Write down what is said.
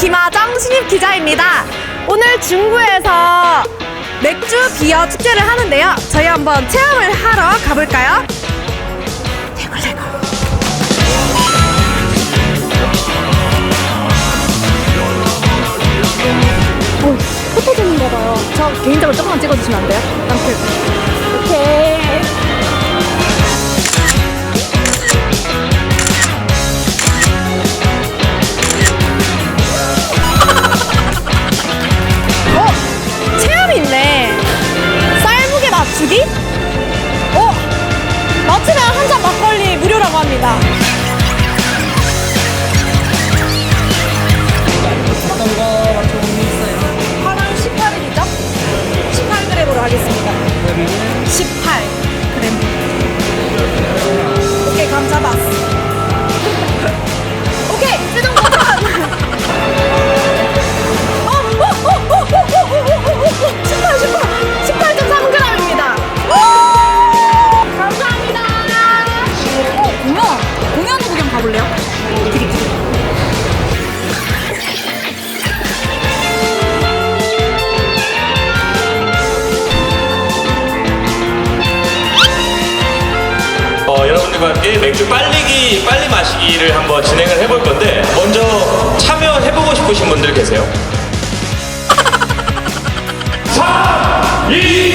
김하정 신입 기자입니다. 오늘 중구에서 맥주 비어 축제를 하는데요. 저희 한번 체험을 하러 가볼까요? 대굴대굴. 오, 포토 찍는가 봐요. 저 개인적으로 조금만 찍어주시면 안 돼요? 이렇게. 오케이. 吧。 페스티벌 맥주 빨리기 빨리 마시기를 한번 진행을 해볼 건데 먼저 참여해보고 싶으신 분들 계세요? 3, 2,